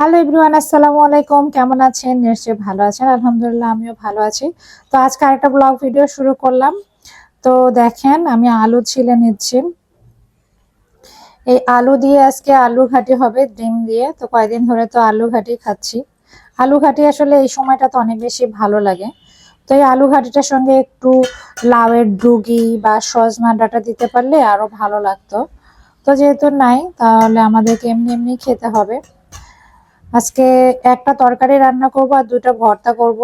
Hello everyone আসসালামু আলাইকুম কেমন আছেন? নিশ্চয়ই ভালো আছেন। আলহামদুলিল্লাহ, আমিও ভালো আছি। তো আজকে আরেকটা ব্লগ ভিডিও শুরু করলাম। তো দেখেন, আমি আলু ছিলে নিচ্ছি। এই আলু দিয়ে আজকে আলু ঘাটি হবে, ডিম দিয়ে। তো কয়েকদিন ধরে তো আলু ঘাটি খাচ্ছি। আলু ঘাটি আসলে এই সময়টা তো অনেক বেশি ভালো লাগে। তো এই আলু ঘাটিটার সঙ্গে একটু লাউয়ের ডুগি বা সজনা ডাটা দিতে পারলে আরও ভালো লাগতো। তো যেহেতু নাই, তাহলে আমাদেরকে এমনি এমনি খেতে হবে। আজকে একটা তরকারি রান্না করব আর দুটো ভর্তা করব।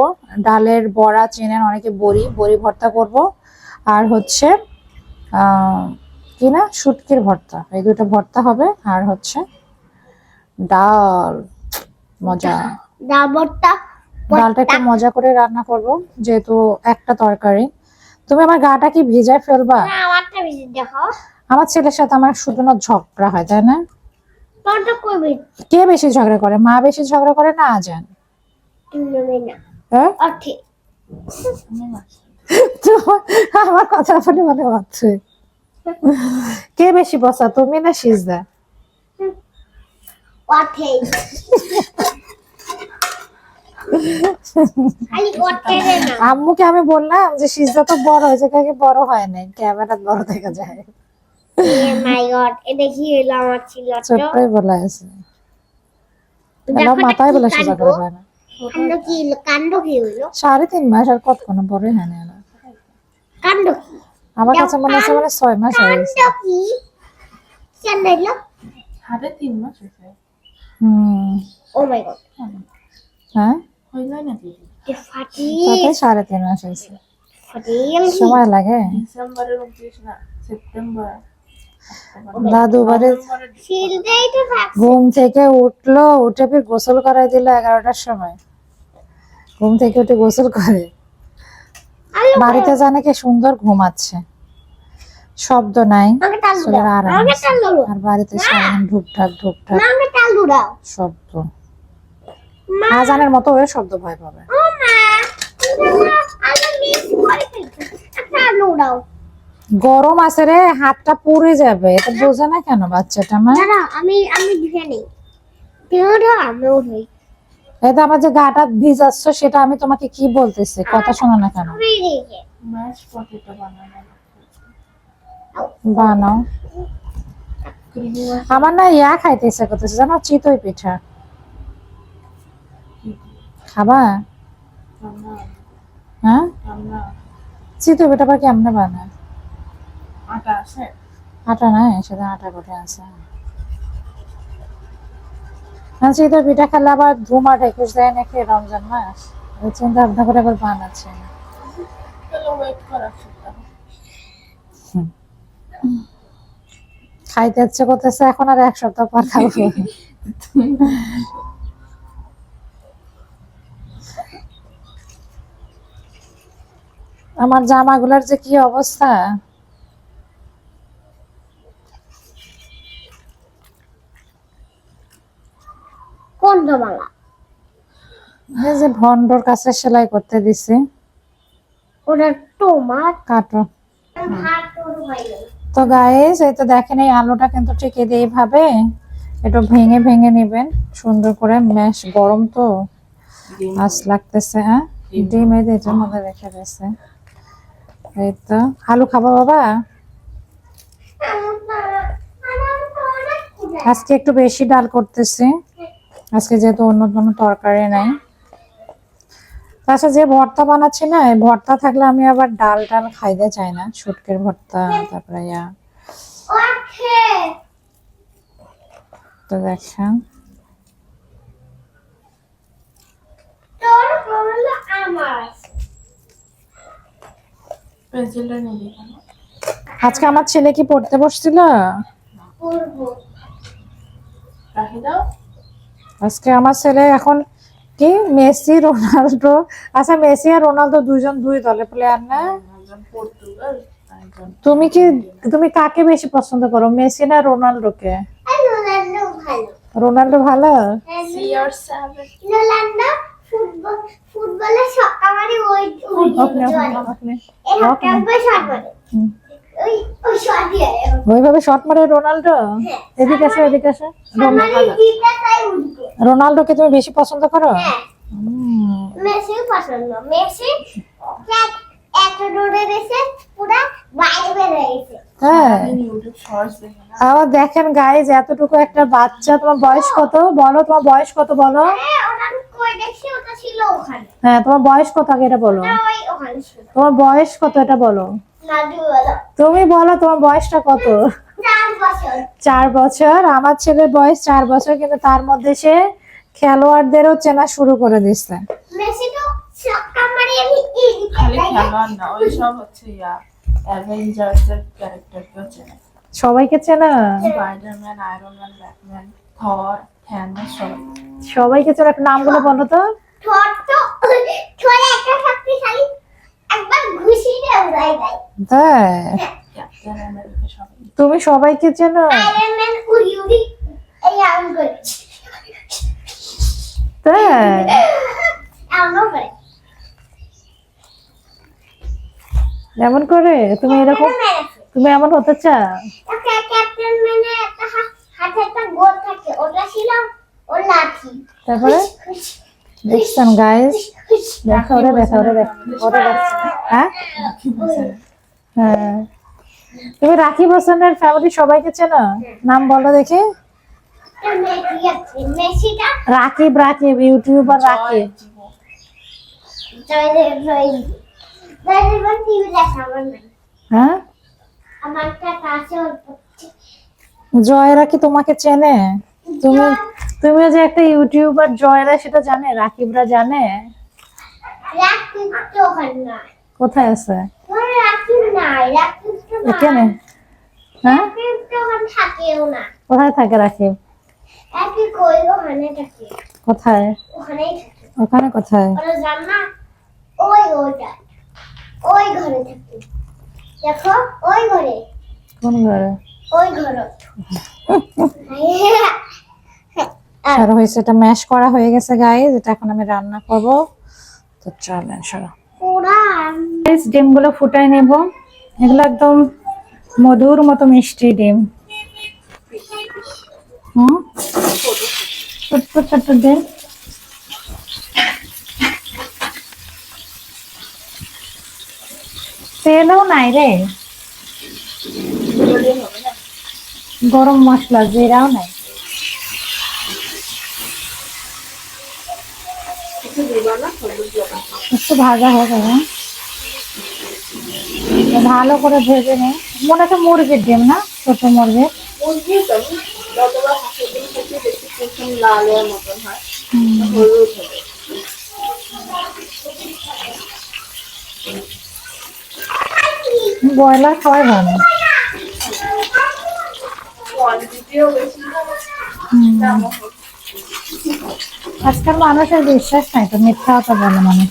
ডালের বড়া চেনেন অনেকে বড়ি বড়ি ভর্তা করব। আর হচ্ছে কি না শুটকির ভর্তা। এই দুটো ভর্তা হবে। আর হচ্ছে ডাল। মজা। ডাবরটা ডালটা একটু মজা করে রান্না করব যেহেতু একটা তরকারি। তুমি আমার গাটা কি ভিজায় ফেলবা? না আমারটা বেশি দেখো। আমার ছেলের সাথে আমার শুধু ঝগড়া হয় তাই না? কে বেশি ঝগড়া করে? মা বেশি ঝগড়া করে না আজান? হ্যাঁ? আমার কথা শুনে মনে হচ্ছে। কে বেশি বসা? তুমি না সিজদা? আম্মুকে আমি বললাম যে সিজদা তো বড় হয়েছে কাকে বড় হয় নাই। ক্যামেরা বড় দেখা যায়। এটা কি হলো আমার ছিল তো বলা আছে মাথায় বলে সোজা করে পায় না কাণ্ড কি হলো কাণ্ড কি হলো সাড়ে তিন মাস আর কত কোনো বড় না কাণ্ড কি? আমার কাছে মনে হচ্ছে মানে ছয় মাস হয়ে কাণ্ড কি? কেন হলো সাড়ে তিন মাস হয়েছে। হম। ও মাই গড হ্যাঁ? নাকি? সাড়ে তিন মাস হয়েছে? সময় লাগে? ডিসেম্বরের উনত্রিশ না সেপ্টেম্বর। দাদু বাড়ি ঘুম থেকে উঠল উঠে ফির গোসল করাই দিল এগারোটার সময়। ঘুম থেকে উঠে গোসল করে। বাড়িতে জানে কি সুন্দর ঘুমাচ্ছে। শব্দ নাই আরাম আর বাড়িতে সারাদিন ঢুকঢাক ঢুকঢাক না শব্দ। আজানের মতো ওই শব্দ ভয় পাবে। ও মা! আমি মিস করে ফেলছি। আলু দাও। গরম আছে রে হাতটা পুড়ে যাবে। এটা বোঝে না কেন বাচ্চাটা মা? দাঁড়া আমি আমি ধুয়ে নেই। তো আমার যে গাটা ভিজাচ্ছ সেটা আমি তোমাকে কি বলতেছি? কথা শোনো না কেন। আমি পটেটো বানানো বানাও আমার না ইয়া খাইতে ইচ্ছা করতেছে জানো চিতই পিঠা। খাবা? হ্যাঁ? চিতই পিঠা আবার কেমনে বানায়? আটা আছে? আটা নাই সেটা আটা আছে হ্যাঁ চিতই পিঠা খেলে আবার ধুমা ঢেকুস দেয় নাকি? রমজান মাস? ওই চিন্তা ভাবনা করে আবার বানাচ্ছে। খাইতে ইচ্ছে করতেছে এখন আর এক সপ্তাহ পর খাব। আমার জামাগুলোর যে কি অবস্থা কোন জমালা এই যে ভন্ডর কাছে সেলাই করতে দিছি। ওটা তোমার কাটো। তো গাইস এই তো দেখেন এই আলুটা কিন্তু ঠিক এই এইভাবে একটু ভেঙে ভেঙে নেবেন। সুন্দর করে ম্যাশ গরম তো। আস লাগতেছে হ্যাঁ? ডিম। এই এটার মধ্যে রেখে দিয়েছে। এই তো। আলু খাব বাবা? আজকে একটু বেশি ডাল করতেছি। আজকে যেহেতু অন্য কোনো তরকারি নাই। তাছাড়া যে ভর্তা বানাচ্ছি না এই ভর্তা থাকলে আমি আবার ডাল ডাল খাইতে চাই না শুটকের ভর্তা তারপরে ইয়া। তো দেখেন। আজকে আমার ছেলে কি পড়তে বসছিল? করব রাখি দাও। আজকে আমার ছেলে এখন কি? মেসি রোনাল্ডো আচ্ছা মেসি আর রোনাল্ডো দুইজন দুই দলে প্লেয়ার না? তুমি কি তুমি কাকে বেশি পছন্দ করো মেসি না রোনাল্ডোকে আর রোনাল্ডো ভালো। রোনাল্ডো ভালো? ফুটবল মারে ওই শট মারে হুম। ওই ওই শট দিয়ে ওইভাবে শট মারে রোনাল্ডো এদিকে আসো এদিকে আসো। রোনাল্ডোকে তুমি বেশি পছন্দ করো? হ্যাঁ। মেসি পছন্দ হ্যাঁ। ইউটিউব শর্টস দেখে না। আবার দেখেন গাইজ এতটুকু একটা বাচ্চা তোমার বয়স কত? বলো তোমার বয়স কত বলো? হ্যাঁ ওটা আমি কই দেখছি ওটা ছিল ওখানে। হ্যাঁ তোমার বয়স কত আগে এটা বলো? তোমার বয়স কত এটা বলো? তুমি বলো তোমার বয়সটা কত? চার বছর। আমার ছেলের বয়স চার বছর কিন্তু তার মধ্যে সে খেলোয়াড়দেরও চেনা শুরু করে দিচ্ছে মেসি তো ছক্কা মারি আমি এদিকে খালি তাই না? খেলোয়াড় না ওই সব হচ্ছে ইয়া অ্যাভেঞ্জার্স এর ক্যারেক্টার কেউ চেনে? সবাইকে চেনা সবাইকে চেনা একটু নামগুলো বলো তো। ঠোঁট তো ঠোঁট একটা শক্তিশালী। তাই সবাই তুমি সবাইকে চেনো? তাই? এমন করে? তুমি এরকম তুমি এমন হতে চাও? ক্যাপ্টেন ম্যানে একটা হাতে একটা গোল থাকে। ওটা ছিল ওর লাঠি। তারপরে? দেখছেন গাইস দেখো, ওরে দেখো ওরে দেখো, ওরে হ্যাঁ? হ্যাঁ। তুমি রাখি বসনের ফ্যামিলি সবাইকে চেনো? নাম বলো দেখি। রাকিব রাকিব, ইউটিউবার রাকিব। হ্যাঁ? জয়রা কি তোমাকে চেনে? তুমি তুমিও যে একটা ইউটিউবার জয়রা সেটা জানে? রাকিবরা জানে? কোথায় আছে? এখানে? হ্যাঁ? কোথায় থাকে রাকিব? কোথায়? ওখানে কোথায়? ওই ওইটা ওই ঘরে থাকে দেখো ওই ঘরে? কোন ঘরে? ওই ঘরে। আর হয়েছে এটা ম্যাশ করা হয়ে গেছে গাইজ এটা এখন আমি রান্না করব। তো চলেন সরো। ডিমগুলো ফুটাই নেব। এগুলো একদম মধুর মতো মিষ্টি ডিম। হুম? ছোট্ট ছোট্ট ডিম তেলও নাই রে। গরম মশলা জিরাও নাই। একটু ভাজা হবে হ্যাঁ ভালো করে ভেজে নে। মনে হচ্ছে মুরগির ডিম না? ছোট মুরগির? ব্রয়লার খাওয়াই ভালো। কোয়ালিটিও বেশি। আজকাল মানুষের বিশ্বাস নাই তো মিথ্যা কথা বলে মানুষ।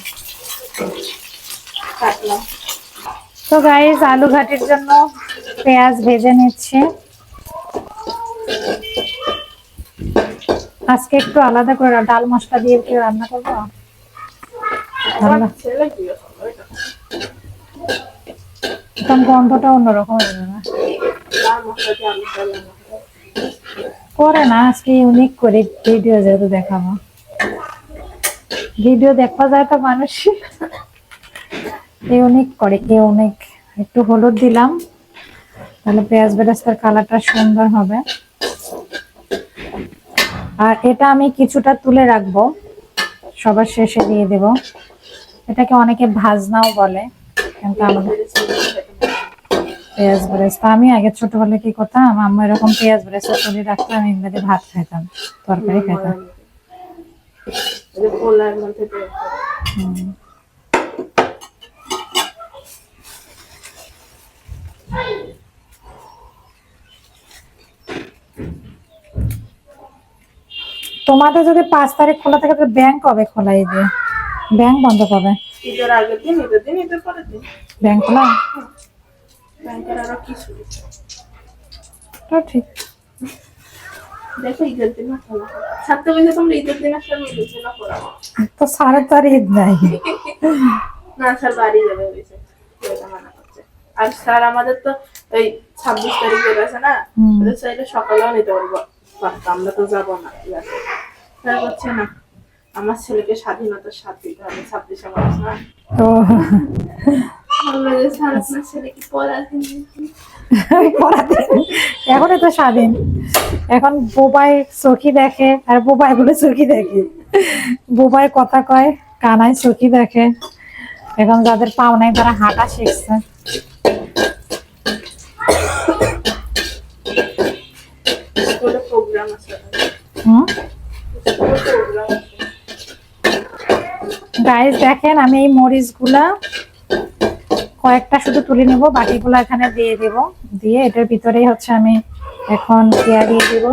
তো গাইস আলু ঘাটির জন্য পেঁয়াজ ভেজে নিচ্ছে। আজকে একটু আলাদা করে ডাল মশলা দিয়ে কি রান্না করব? গন্ধটা অন্যরকম হয়ে যাবে করে না, আজকে ইউনিক করে ভিডিও যেহেতু দেখাবো। ভিডিও দেখা যায় তো মানুষ। ইউনিক করে ইউনিক একটু হলুদ দিলাম, তাহলে পেঁয়াজ বেরেস্তার কালারটা সুন্দর হবে। আর এটা আমি কিছুটা তুলে রাখব, সবার শেষে দিয়ে দেব। এটাকে অনেকে ভাজনাও বলে, কিন্তু আমাদের পেঁয়াজ বেরেস্তা। আমি আগে ছোটবেলায় কি করতাম আম্মা এরকম পেঁয়াজ বেরেস্তা তুলে রাখতো আমি এগুলোতে ভাত খাইতাম তরকারি খাইতাম। করে। তোমাদের যদি পাঁচ তারিখ খোলা থাকে তো ব্যাংক কবে খোলা এই যে? ব্যাংক বন্ধ কবে? ব্যাংক খোলা? ব্যাংকের আরও কিছু ঠিক। দেখো ঈদের দিন খোলা ছাত্র তোমরা ঈদের দিন আসলে আমি ঈদের দিন তো সাড়ে তার ঈদ নাই। না স্যার বাড়ি যাবে মানা করছে। আর স্যার আমাদের তো ওই ছাব্বিশ তারিখে আছে না। ওদের সকালেও নিতে পারব। আমরা তো যাব না। করছে না আমার ছেলেকে স্বাধীনতার স্বাদ দিতে হবে। ছাব্বিশে মার্চ না? এখনই তো স্বাধীন। এখন বোবাই চোখি দেখে আর বোবাই বলে চোখি দেখে। বোবাই কথা কয় কানায় চোখি দেখে। এখন যাদের পাও নাই তারা হাঁটা শিখছে। গাইস দেখেন আমি এই মরিচগুলা কয়েকটা শুধু তুলে নেব বাকিগুলো এখানে দিয়ে দেব। দিয়ে এটার ভিতরেই হচ্ছে আমি এখন পেঁয়া দিয়ে দিব।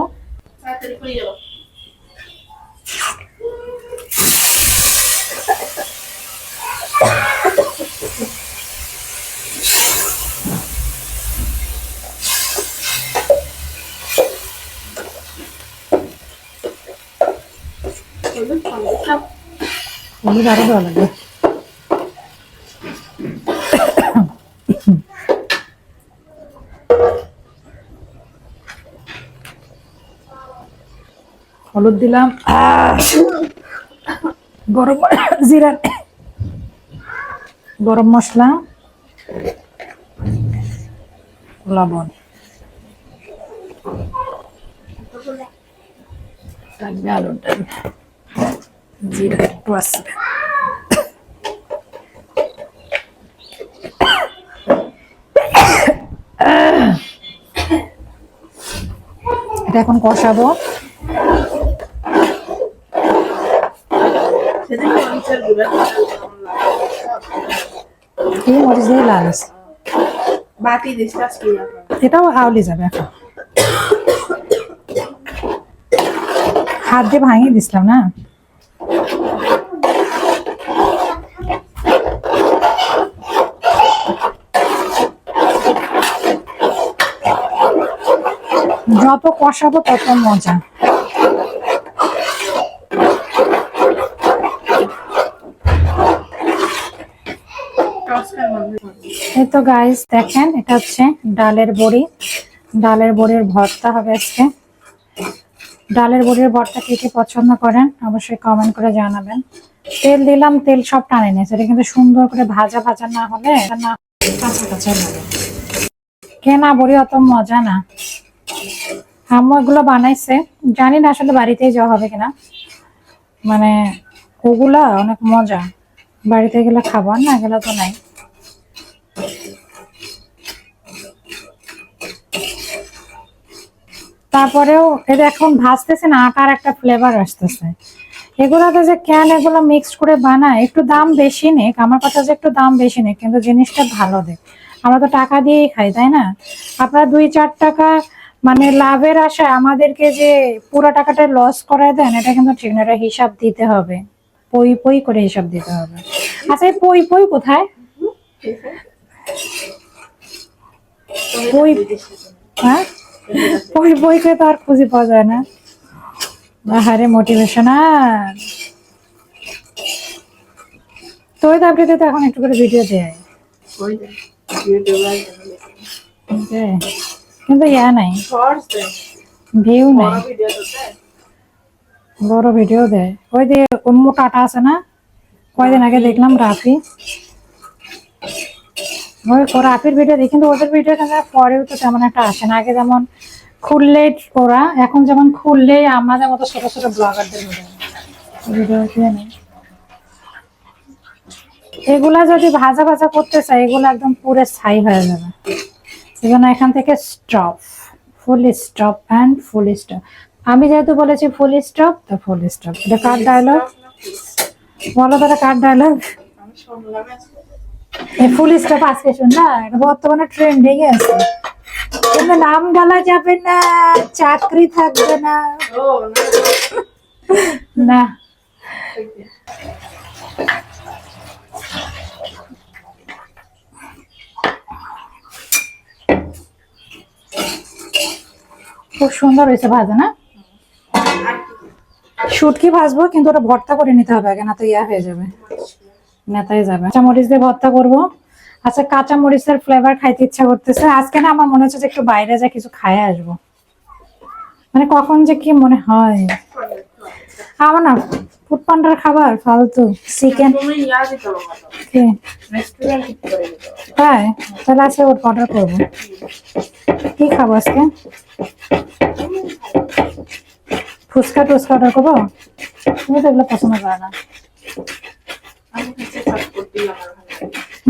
হলুদ আরও দেওয়া লাগবে হলুদ দিলাম। গরম জিরা গরম মশলা লবণ। এটা এখন কষাবো সেদিন মরিচের গুঁড়া কেমন এই মরিচ দিয়ে লাল আছে। দিস আজকে এখন এটাও আউলি যাবে এখন। হাত দিয়ে ভাঙিয়ে দিছিলাম না? যত কষাবো তত মজা টসকার মধ্যে এই তো গাইস দেখেন, এটা হচ্ছে ডালের বড়ি। ডালের বড়ির ভর্তা হবে আজকে। ডালের বড়ির ভর্তা কে কে পছন্দ করেন, অবশ্যই কমেন্ট করে জানাবেন। তেল দিলাম, তেল সব টানে নিয়েছে। এটা কিন্তু সুন্দর করে ভাজা ভাজা না হলে না কাঁচা কাঁচা লাগে কেনা বড়ি অত মজা না। আম্মু এগুলো বানাইছে। জানি না আসলে বাড়িতেই যাওয়া হবে কিনা। মানে ওগুলা অনেক মজা। বাড়িতে গেলে খাবার না গেলে তো নাই। তারপরেও এটা এখন ভাজতেছে না আটার একটা ফ্লেভার আসতেছে। এগুলাতে যে ক্যান এগুলো মিক্সড করে বানায় একটু দাম বেশি নেক আমার কথা যে একটু দাম বেশি নেক কিন্তু জিনিসটা ভালো দেখ আমরা তো টাকা দিয়েই খাই তাই না? আপনারা দুই চার টাকা মানে লাভের আশায় আমাদেরকে যে পুরো টাকাটা লস করায় দেন এটা কিন্তু ঠিক না এটা হিসাব দিতে হবে। পই পই করে হিসাব দিতে হবে। আচ্ছা এই পই পই কোথায়? পই হ্যাঁ? বই বইকে তো আর খুঁজে পাওয়া যায় না। আহারে মোটিভেশন আর তো ওই তাপটিতে তো এখন একটু করে ভিডিও দেয়। ওই? কিন্তু ইয়া নাই। ভিউ নাই। বড় ভিডিও দেয়। ওই যে মোটাটা আছে না? কয়দিন আগে দেখলাম রাফি। ওই ও ভিডিও দেখি কিন্তু ওদের ভিডিও পরেও তো তেমন একটা আসে না। আগে যেমন খুললেই ওরা, এখন যেমন খুললেই আমাদের মতো ছোট ছোট ব্লগারদের এগুলা যদি ভাজা ভাজা করতে চাই এগুলো একদম পুরো ছাই হয়ে যাবে। সেজন্য এখান থেকে stop full stop and full stop আমি যেহেতু বলেছি ফুল স্টপ তো ফুল স্টপ এটা কার ডায়লগ বলো তারা কার ডায়লগ আমি শুনলাম আজকে। এই ফুল স্টপ আজকে না বর্তমানে ট্রেন্ডিং এ আছে। কিন্তু নাম যাবে না, চাকরি থাকবে না। না। খুব সুন্দর হয়েছে ভাজা, না? শুটকি ভাজবো, কিন্তু ওটা ভর্তা করে নিতে হবে আগে, না তো ইয়া হয়ে যাবে। নেতাই যাবে। কাঁচা মরিচ দিয়ে ভর্তা করব। আচ্ছা কাঁচা মরিচের ফ্লেভার খাইতে ইচ্ছা করতেছে। আজকে না আমার মনে হচ্ছে যে একটু বাইরে যা কিছু খায় আসব। মানে কখন যে কি মনে হয়। খাব না। ফুড পান্ডার খাবার, ফালতু। চিকেন তাই? তাহলে আজকে ওর অর্ডার করব। কি খাব আজকে? ফুচকা টুচকা অর্ডার করব? তুমি তো এগুলো পছন্দ করে না আমি হচ্ছে চটপটি আমার ভালো লাগে।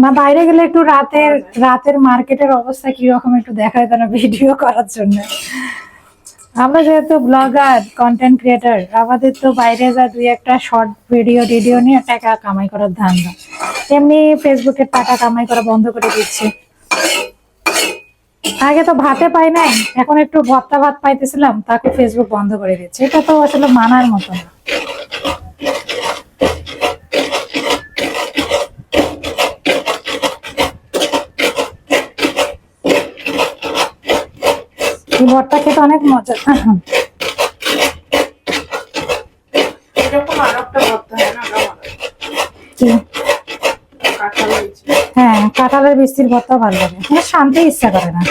না বাইরে গেলে একটু রাতের রাতের মার্কেটের অবস্থা কীরকম একটু দেখায় তারা ভিডিও করার জন্য। আমরা যেহেতু ব্লগার কন্টেন্ট ক্রিয়েটার আমাদের তো বাইরে যা দুই একটা শর্ট ভিডিও টিডিও নিয়ে টাকা কামাই করার ধান্দা। এমনি ফেসবুকে টাকা কামাই করা বন্ধ করে দিচ্ছে। আগে তো ভাতে পাই নাই, এখন একটু ভত্তা ভাত পাইতেছিলাম, তাকে ফেসবুক বন্ধ করে দিচ্ছে। এটা তো আসলে মানার মতো না। এই ভর্তা খেতে অনেক মজা। হয় হ্যাঁ। কাঁঠালের বৃষ্টির ভর্তা ভালো লাগে। কিন্তু শান্তি ইচ্ছা করে না।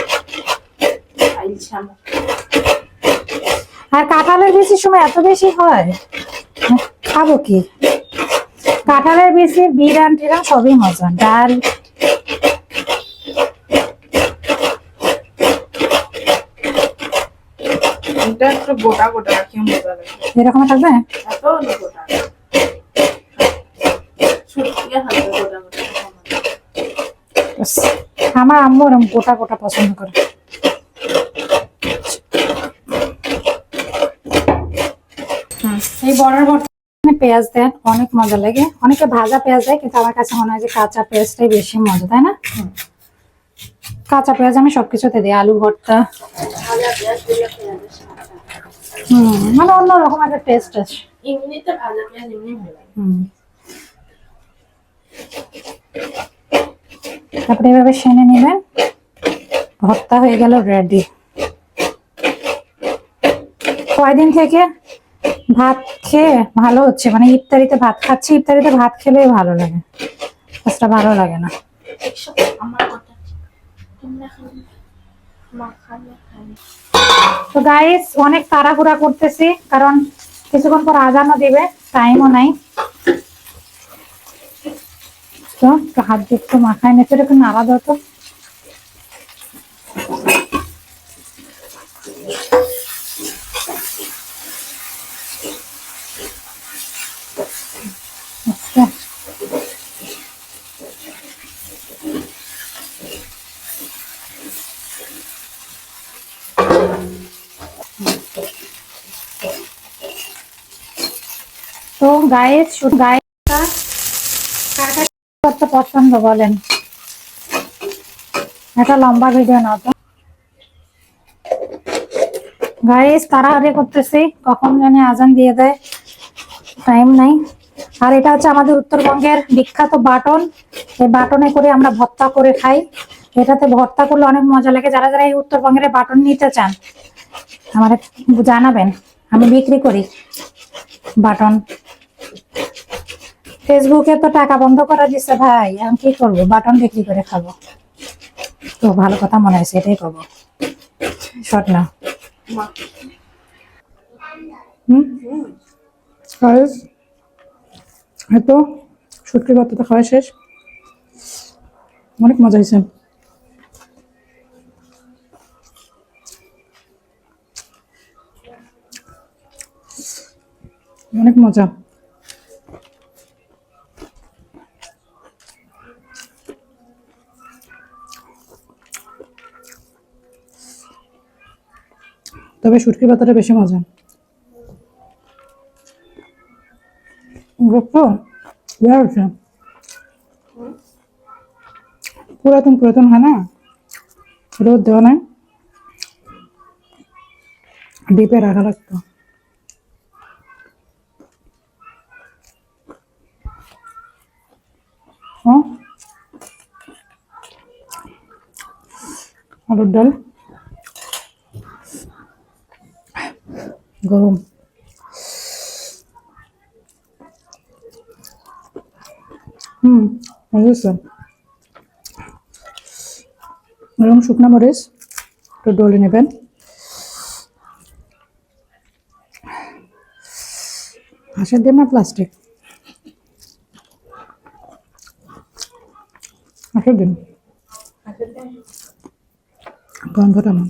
আর কাঁঠালের বৃষ্টির সময় এত বেশি হয়? খাব কি? কাঁঠালের বৃষ্টির বিরান টিরান সবই মজা। ডাল এটা একটু গোটা গোটা রাখি মজা লাগে এরকম থাকবে? এত গোটা। ছুটকে হালকা গোটা গোটা আমার আম্মু ওরকম গোটা গোটা পছন্দ করে। এই বড়ার ভর্তা পেঁয়াজ দেন অনেক মজা লাগে। অনেকে ভাজা পেঁয়াজ দেয় কিন্তু আমার কাছে মনে হয় যে কাঁচা পেঁয়াজটাই বেশি মজা তাই না? কাঁচা পেঁয়াজ আমি সবকিছুতে দিই আলু ভর্তা ভাজা পেঁয়াজ দিয়ে পেঁয়াজের সাথে হুম মানে অন্যরকম একটা টেস্ট আছে এমনিতে ভাজা পেঁয়াজ এমনি ভালো লাগে হুম। তারপরে এভাবে সেনে নেবেন। ভর্তা হয়ে গেল রেডি কয়দিন থেকে ভাত খেয়ে ভালো হচ্ছে? মানে ইফতারিতে ভাত খাচ্ছি ইফতারিতে ভাত খেলেই ভালো লাগে। কাজটা ভালো লাগে না। আমার কথা। তো গাইস অনেক তাড়াহুড়া করতেছি, কারণ কিছুক্ষণ পর আজানও দিবে টাইমও নাই। তো হাত দিয়ে মাখায় নেছে একটু নাড়া দাও তো। গায়ে কার করতে পছন্দ বলেন? একটা লম্বা ভিডিও নাও তো। গাইস তাড়াহাড়ি করতেছি, কখন জানি আজান দিয়ে দেয়। টাইম নাই। আর এটা হচ্ছে আমাদের উত্তরবঙ্গের বিখ্যাত বাটন। এই বাটনে করে আমরা ভর্তা করে খাই। এটাতে ভর্তা করলে অনেক মজা লাগে। যারা যারা এই উত্তরবঙ্গের বাটন নিতে চান, আমার জানাবেন। আমি বিক্রি করি বাটন। ফেসবুকে তো টাকা বন্ধ করা দিচ্ছে ভাই আমি কি করব? বাটন বিক্রি করে খাব। তো ভালো কথা মনে হয়েছে এটাই করব। শর্ট না। মা হুম গাইস তো, শুটকির ভাতটা খাওয়া শেষ। অনেক মজা হয়েছে। অনেক মজা। তবে শুটকির পাতাটা বেশি মজা। পুরাতন পুরাতন হয় না? রোদ দেওয়া নাই। ডিপে রাখা লাগতো। আলুর ডাল। গরম। হুম বুঝেছেন এরকম শুকনো মরিচ একটু ডলে নেবেন। হাঁসের ডিম না প্লাস্টিক হাঁসের ডিম। গন্ধটা আমার